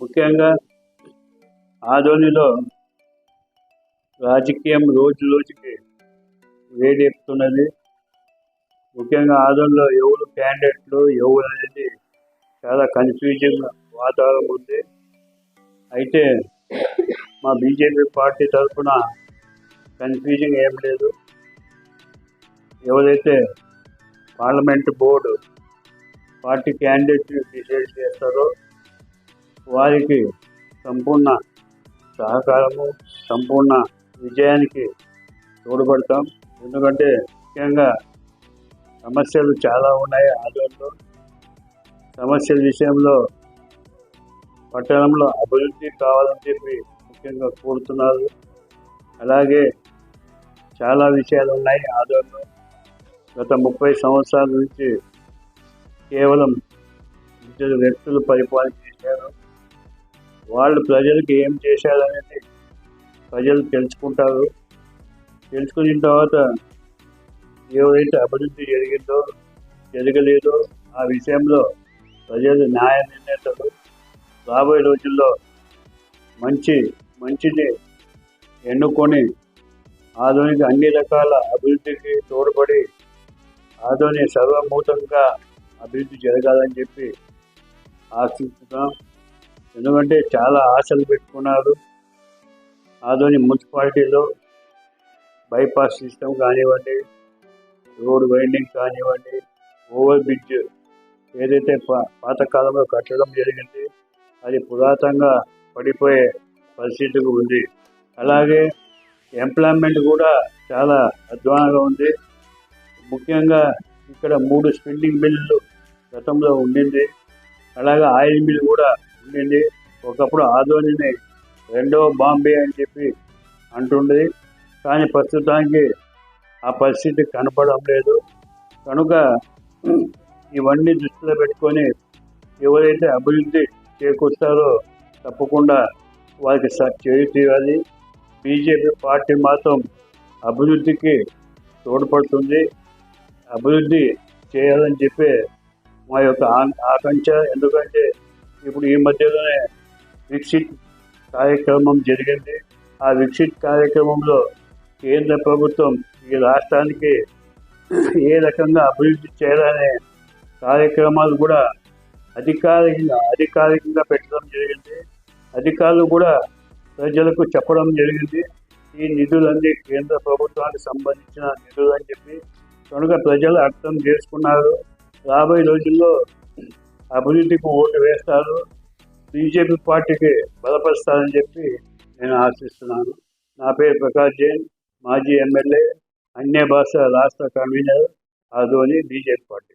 ముఖ్యంగా ఆధోనిలో రాజకీయం రోజు రోజుకి వేడెక్కుతున్నది. ముఖ్యంగా ఆధోనిలో ఎవరు క్యాండిడేట్లు ఎవరు అనేది చాలా కన్ఫ్యూజింగ్ వాతావరణం ఉంది. అయితే మా బీజేపీ పార్టీ తరఫున కన్ఫ్యూజింగ్ ఏం లేదు. ఎవరైతే parliament board party candidate decide చేస్తారో వారికి సంపూర్ణ సహకారము సంపూర్ణ విజయానికి తోడ్పడతాం. ఎందుకంటే ముఖ్యంగా సమస్యలు చాలా ఉన్నాయి ఆదోళనలో. సమస్యల విషయంలో పట్టణంలో అభివృద్ధి కావాలని చెప్పి ముఖ్యంగా కోరుతున్నారు. అలాగే చాలా విషయాలు ఉన్నాయి ఆదోళనలో. గత ముప్పై సంవత్సరాల నుంచి కేవలం ఇద్దరు వ్యక్తులు పరిపాలన చేశారు. వాళ్ళు ప్రజలకు ఏం చేశారనేది ప్రజలు తెలుసుకుంటారు. తెలుసుకున్న తర్వాత ఏవైతే అభివృద్ధి జరిగిందో జరగలేదో ఆ విషయంలో ప్రజలు న్యాయ నిర్ణేతలు రాబోయే రోజుల్లో మంచి మంచిని ఎన్నుకొని ఆధునిక అన్ని రకాల అభివృద్ధికి తోడ్పడి ఆధునిక సర్వమూతంగా అభివృద్ధి జరగాలని చెప్పి ఆశిస్తున్నాం. ఎందుకంటే చాలా ఆశలు పెట్టుకున్నారు. ఆధోని మున్సిపాలిటీలో బైపాస్ సిస్టమ్ కానివ్వండి రోడ్ వైండింగ్ కానివ్వండి ఓవర్ బ్రిడ్జ్ ఏదైతే పాతకాలంలో కట్టడం జరిగింది అది పురాతనంగా పడిపోయే పరిస్థితిగా ఉంది. అలాగే ఎంప్లాయ్మెంట్ కూడా చాలా అధ్వానంగా ఉంది. ముఖ్యంగా ఇక్కడ మూడు స్పిన్నింగ్ మిల్లులు గతంలో ఉండింది. అలాగే ఆయిల్ మిల్ కూడా ఉండింది. ఒకప్పుడు ఆధోనిని రెండవ బాంబే అని చెప్పి అంటుండేది. కానీ ప్రస్తుతానికి ఆ పరిస్థితి కనపడడం లేదు. కనుక ఇవన్నీ దృష్టిలో పెట్టుకొని ఎవరైతే అభివృద్ధి చేకూరుస్తారో తప్పకుండా వారికి చేయి తీయాలి బీజేపీ పార్టీ మాత్రం అభివృద్ధికి తోడ్పడుతుంది. అభివృద్ధి చేయాలని చెప్పి మా యొక్క ఆకాంక్ష. ఎందుకంటే ఇప్పుడు ఈ మధ్యలోనే విక్షిత్ కార్యక్రమం జరిగింది. ఆ విక్షిత్ కార్యక్రమంలో కేంద్ర ప్రభుత్వం ఈ రాష్ట్రానికి ఏ రకంగా అభివృద్ధి చేయాలనే కార్యక్రమాలు కూడా అధికారికంగా అధికారికంగా పెట్టడం జరిగింది. అధికారులు కూడా ప్రజలకు చెప్పడం జరిగింది. ఈ నిధులన్నీ కేంద్ర ప్రభుత్వానికి సంబంధించిన నిధులు అని చెప్పి. కనుక ప్రజలు అర్థం చేసుకున్నారు. రాబోయే రోజుల్లో అభివృద్ధికి ఓటు వేస్తారు. బీజేపీ పార్టీకి బలపరుస్తారని చెప్పి నేను ఆశిస్తున్నాను. నా పేరు ప్రకాష్ జైన్ మాజీ ఎమ్మెల్యే అన్య భాష రాష్ట్ర కన్వీనర్ ఆదోని బీజేపీ పార్టీ.